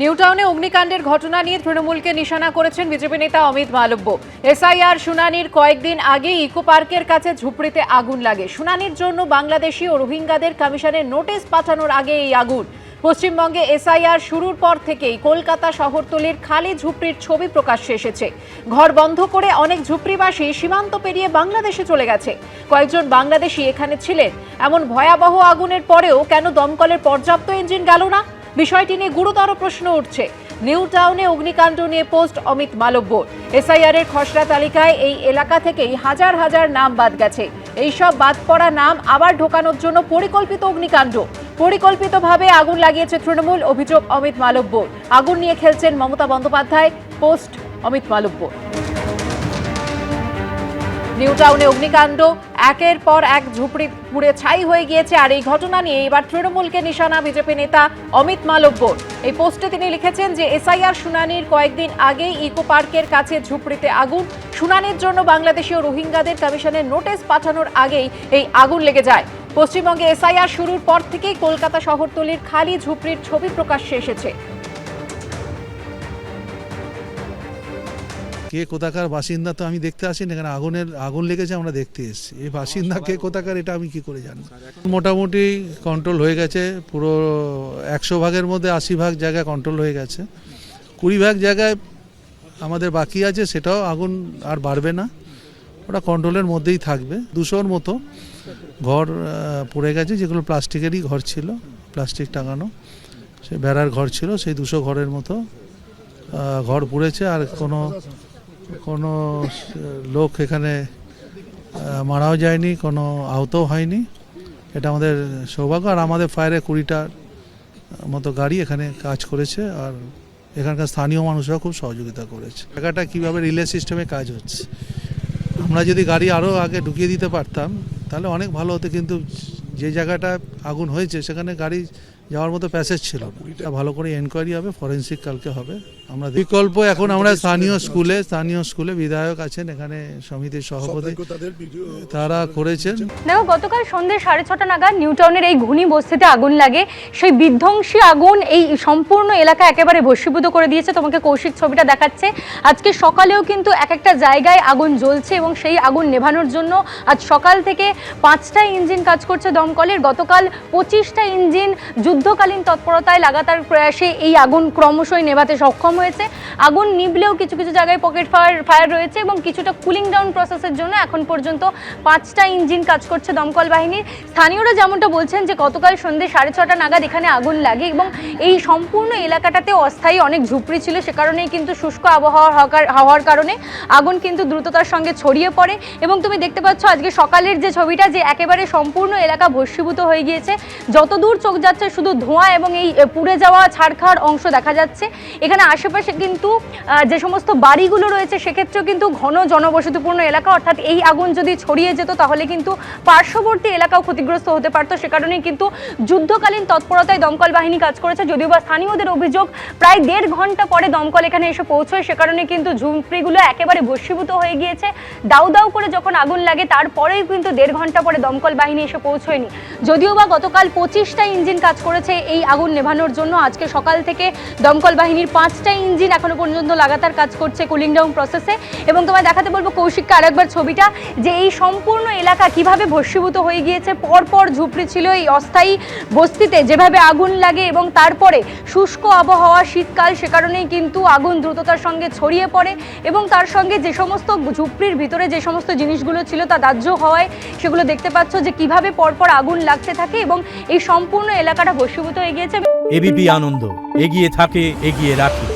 নিউটাউনে অগ্নিকাণ্ডের ঘটনা নিয়ে তৃণমূলকে নিশানা করেছেন বিজেপি নেতা অমিত মালব্য। এসআইআর শুনানির কয়েকদিন আগে ইকো পার্কের কাছে ঝুপড়িতে আগুন লাগে। শুনানির জন্য বাংলাদেশি ও রোহিঙ্গাদের কমিশনের নোটিশ পাঠানোর আগে এই আগুন। পশ্চিমবঙ্গে এসআইআর শুরুর পর থেকেই কলকাতা শহরতলির খালি ঝুপড়ির ছবি প্রকাশ্যে এসেছে। ঘর বন্ধ করে অনেক ঝুপড়িবাসী সীমান্ত পেরিয়ে বাংলাদেশে চলে গেছে। কয়েকজন বাংলাদেশি এখানে ছিলেন। এমন ভয়াবহ আগুনের পরেও কেন দমকলের পর্যাপ্ত ইঞ্জিন গেল না? বিষয়টি নিয়ে গুরুতর প্রশ্ন উঠছে। নিউ টাউনে অগ্নিকাণ্ড নিয়ে পোস্ট অমিত মালব্য। এসআইআর এর খসড়া তালিকায় এই এলাকা থেকেই হাজার হাজার নাম বাদ গেছে। এইসব বাদ পড়া নাম আবার ঢোকানোর জন্য পরিকল্পিত অগ্নিকাণ্ড। পরিকল্পিতভাবে আগুন লাগিয়েছে তৃণমূল, অভিযোগ অমিত মালব্য। আগুন নিয়ে খেলছেন মমতা বন্দ্যোপাধ্যায়, পোস্ট অমিত মালব্য। নিউ টাউনে অগ্নিকাণ্ড। একের পর এক ঝুপড়ি পুড়ে ছাই হয়ে গিয়েছে আর এই ঘটনা নিয়ে এবার তৃণমূলকে নিশানা বিজেপি নেতা অমিত মালব্য। এই পোস্টে তিনি লিখেছেন যে, এসআইআর শুনানির কয়েকদিন আগেই ইকো পার্কের কাছে ঝুপড়িতে আগুন। শুনানির জন্য বাংলাদেশি ও রোহিঙ্গাদের কমিশনের নোটিশ পাঠানোর আগেই এই আগুন লেগে যায়। পশ্চিমবঙ্গে এসআইআর শুরুর পর থেকেই কলকাতা শহরতলির খালি ঝুপড়ির ছবি প্রকাশ্যে এসেছে। কে কোথাকার বাসিন্দা তো আমি দেখতে আসিনি, এখানে আগুনের, আগুন লেগেছে, আমরা দেখতে এসেছি। এই বাসিন্দা কে কোথাকার, এটা আমি কি করে জানব? মোটামুটি কন্ট্রোল হয়ে গেছে, পুরো একশো ভাগের মধ্যে আশি ভাগ জায়গায় কন্ট্রোল হয়ে গেছে। কুড়ি ভাগ জায়গায় আমাদের বাকি আছে, সেটাও আগুন আর বাড়বে না। ওটা কন্ট্রোলের মধ্যেই থাকবে দুশোর মতো। ঘর পুড়ে গেছে, যেগুলো প্লাস্টিকেরই ঘর ছিল, প্লাস্টিক টাঙানো। সে বেড়ার ঘর ছিল, সেই দুশো ঘরের মতো ঘর পুড়েছে, আর কোনো কোনো লোক এখানে মারাও যায়নি, কোনো আহতও হয়নি। এটা আমাদের সৌভাগ্য। আর আমাদের ফায়ারে কুড়িটার মতো গাড়ি এখানে কাজ করেছে। আর এখানকার স্থানীয় মানুষরাও খুব সহযোগিতা করেছে। জায়গাটা কীভাবে রিলে সিস্টেমে কাজ হচ্ছে? আমরা যদি গাড়ি আরও আগে ঢুকিয়ে দিতে পারতাম, তাহলে অনেক ভালো হতো। কিন্তু যে জায়গাটা আগুন হয়েছে, সেখানে গাড়ি যাওয়ার মতো প্যাসেজ ছিল না। এটা ভালো করে এনকোয়ারি হবে ফরেন্সিক কালকে হবে। আমরা বিকল্প এখন আমরা স্থানীয় স্কুলে স্থানীয় স্কুলে বিধায়ক আছেন এখানে সমিতির সভাপতি। তারা করেছেন। দেখো গতকাল সন্ধ্যে সাড়ে ছটা নাগাদ নিউটাউনের এই ঘুনি বস্তিতে আগুন লাগে। সেই বিধ্বংসী আগুন এই সম্পূর্ণ এলাকা একেবারে ভস্মীভূত করে দিয়েছে। তোমাকে কৌশিক ছবিটা দেখাচ্ছে। আজকে সকালেও কিন্তু এক একটা জায়গায় আগুন জ্বলছে এবং সেই আগুন নেভানোর জন্য আজ সকাল থেকে পাঁচটা ইঞ্জিন কাজ করছে দমকলের। গতকাল পঁচিশটা ইঞ্জিন যুদ্ধকালীন তৎপরতায় লাগাতার প্রয়াসে এই আগুন ক্রমশই নেভাতে সক্ষম হয়েছে। আগুন নিভলেও কিছু কিছু জায়গায় পকেট ফায়ার ফায়ার রয়েছে এবং কিছুটা কুলিং ডাউন প্রসেসের জন্য এখন পর্যন্ত পাঁচটা ইঞ্জিন কাজ করছে দমকল বাহিনীর। স্থানীয়রা যেমনটা বলছেন যে গতকাল সন্ধ্যে সাড়ে ছটা নাগাদ এখানে আগুন লাগে এবং এই সম্পূর্ণ এলাকাটাতে অস্থায়ী অনেক ঝুপড়ি ছিল, সে কারণেই কিন্তু শুষ্ক আবহাওয়া হওয়ার- হওয়ার কারণে আগুন কিন্তু দ্রুততার সঙ্গে ছড়িয়ে পড়ে। এবং তুমি দেখতে পাচ্ছ আজকে সকালের যে ছবিটা যে একেবারে সম্পূর্ণ এলাকা ভস্মীভূত হয়ে গিয়েছে। যত দূর চোখ যাচ্ছে শুধু ধোঁয়া এবং এই পুড়ে যাওয়া ছাড়খাড় অংশ দেখা যাচ্ছে। এখানে আশেপাশে কিন্তু যে সমস্ত বাড়িগুলো রয়েছে, সেক্ষেত্রেও কিন্তু ঘন জনবসতিপূর্ণ এলাকা। অর্থাৎ এই আগুন যদি ছড়িয়ে যেত, তাহলে কিন্তু পার্শ্ববর্তী এলাকাও ক্ষতিগ্রস্ত হতে পারতো। সে কারণেই কিন্তু যুদ্ধকালীন তৎপরতায় দমকল বাহিনী কাজ করেছে। যদিও বা স্থানীয়দের অভিযোগ প্রায় দেড় ঘণ্টা পরে দমকল এখানে এসে পৌঁছয়। সে কারণে কিন্তু ঝুমপ্রিগুলো একেবারে ভস্মীভূত হয়ে গিয়েছে। দাউ দাউ করে যখন আগুন লাগে তারপরেই কিন্তু দেড় ঘণ্টা পরে দমকল বাহিনী এসে পৌঁছয়নি। যদিও বা গতকাল পঁচিশটা ইঞ্জিন কাজ করেছে এই আগুন নেভানোর জন্য। আজকে সকাল থেকে দমকল বাহিনীর পাঁচটা ইঞ্জিন এখনও পর্যন্ত লাগাতার কাজ করছে কুলিং ডাউন প্রসেসে এবং তোমায় দেখাতে বলব কৌশিককে আরেকবার ছবিটা, যে এই সম্পূর্ণ এলাকা কীভাবে ভস্মীভূত হয়ে গিয়েছে, পরপর ঝুপড়ি ছিল এই অস্থায়ী বস্তিতে, যেভাবে আগুন লাগে এবং তারপরে শুষ্ক আবহাওয়া, শীতকাল, সে কারণেই কিন্তু আগুন দ্রুততার সঙ্গে ছড়িয়ে পড়ে এবং তার সঙ্গে যে সমস্ত ঝুপড়ির ভিতরে যে সমস্ত জিনিসগুলো ছিল তা দাহ্য হওয়ায়, সেগুলো দেখতে পাচ্ছ যে কীভাবে পরপর আগুন লাগতে থাকে এবং এই সম্পূর্ণ এলাকাটা ভস্মীভূত এগিয়েছে? এবিপি আনন্দ। এগিয়ে থাকে এগিয়ে রাখে।